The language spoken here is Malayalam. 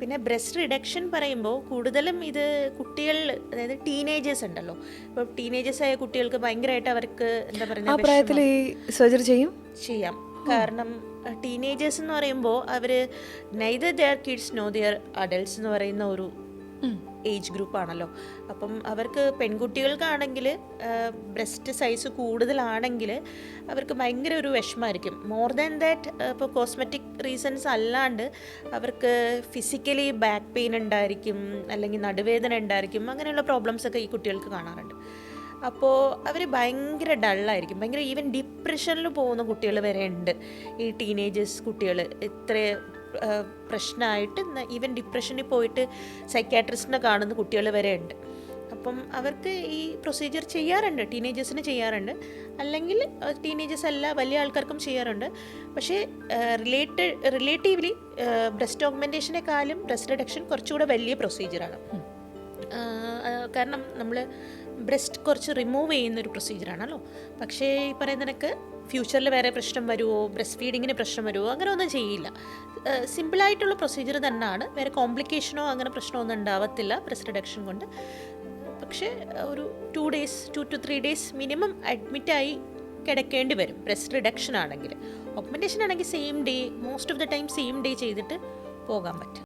പിന്നെ ബ്രസ്റ്റ് റിഡക്ഷൻ പറയുമ്പോൾ കൂടുതലും ഇത് കുട്ടികൾ അതായത് ടീനേജേഴ്സ് ഉണ്ടല്ലോ. ഇപ്പോൾ ടീനേജേഴ്സ് ആയ കുട്ടികൾക്ക് ഭയങ്കരമായിട്ട് അവർക്ക് എന്താ പറയുക പ്രായത്തിൽ സർജറി ചെയ്യും? ചെയ്യാം. കാരണം ടീനേജേഴ്സ് എന്ന് പറയുമ്പോൾ അവർ neither they're kids no they're adults എന്ന് പറയുന്ന ഒരു ഏജ് ഗ്രൂപ്പാണല്ലോ അപ്പം അവർക്ക് പെൺകുട്ടികൾക്കാണെങ്കിൽ ബ്രസ്റ്റ് സൈസ് കൂടുതലാണെങ്കിൽ അവർക്ക് ഭയങ്കര ഒരു വിഷമമായിരിക്കും. മോർ ദാൻ ദാറ്റ് ഇപ്പോൾ കോസ്മെറ്റിക് റീസൺസ് അല്ലാണ്ട് അവർക്ക് ഫിസിക്കലി ബാക്ക് പെയിൻ ഉണ്ടായിരിക്കും അല്ലെങ്കിൽ നടുവേദന ഉണ്ടായിരിക്കും അങ്ങനെയുള്ള പ്രോബ്ലംസ് ഒക്കെ ഈ കുട്ടികൾക്ക് കാണാറുണ്ട്. അപ്പോൾ അവർ ഭയങ്കര ഡള്ളായിരിക്കും ഭയങ്കര ഈവൻ ഡിപ്രഷനിൽ പോകുന്ന കുട്ടികൾ വരെ ഉണ്ട്. ഈ ടീനേജേഴ്സ് കുട്ടികൾ ഇത്ര പ്രശ്നമായിട്ട് ഈവൻ ഡിപ്രഷനിൽ പോയിട്ട് സൈക്കാട്രിസ്റ്റിനെ കാണുന്ന കുട്ടികൾ വരെ ഉണ്ട്. അപ്പം അവർക്ക് ഈ പ്രൊസീജിയർ ചെയ്യാറുണ്ട് ടീനേജേഴ്സിന് ചെയ്യാറുണ്ട്. അല്ലെങ്കിൽ ടീനേജേഴ്സ് അല്ല വലിയ ആൾക്കാർക്കും ചെയ്യാറുണ്ട്. പക്ഷേ റിലേറ്റഡ് റിലേറ്റീവ്ലി ബ്രസ്റ്റ് ഓഗ്മെന്റേഷനെക്കാളും ബ്രസ്റ്റ് റിഡക്ഷൻ കുറച്ചുകൂടെ വലിയ പ്രൊസീജിയറാണ് കാരണം നമ്മൾ ബ്രസ്റ്റ് കുറച്ച് റിമൂവ് ചെയ്യുന്ന ഒരു പ്രൊസീജിയറാണല്ലോ പക്ഷേ ഈ പറയുന്ന നിനക്ക് ഫ്യൂച്ചറിൽ വേറെ പ്രശ്നം വരുമോ ബ്രസ്റ്റ് ഫീഡിങ്ങിന് പ്രശ്നം വരുമോ അങ്ങനെ ഒന്നും ചെയ്യില്ല. സിമ്പിളായിട്ടുള്ള പ്രൊസീജിയർ തന്നെയാണ്. വേറെ കോംപ്ലിക്കേഷനോ അങ്ങനെ പ്രശ്നമൊന്നും ഉണ്ടാവത്തില്ല ബ്രസ്റ്റ് റിഡക്ഷൻ കൊണ്ട്. പക്ഷേ ഒരു two days two two three days minimum അഡ്മിറ്റായി കിടക്കേണ്ടി വരും. ബ്രസ്റ്റ് റിഡക്ഷൻ ആണെങ്കിൽ. ഓഗ്മെന്റേഷൻ ആണെങ്കിൽ same day most of the time same day ചെയ്തിട്ട് പോകാൻ പറ്റും.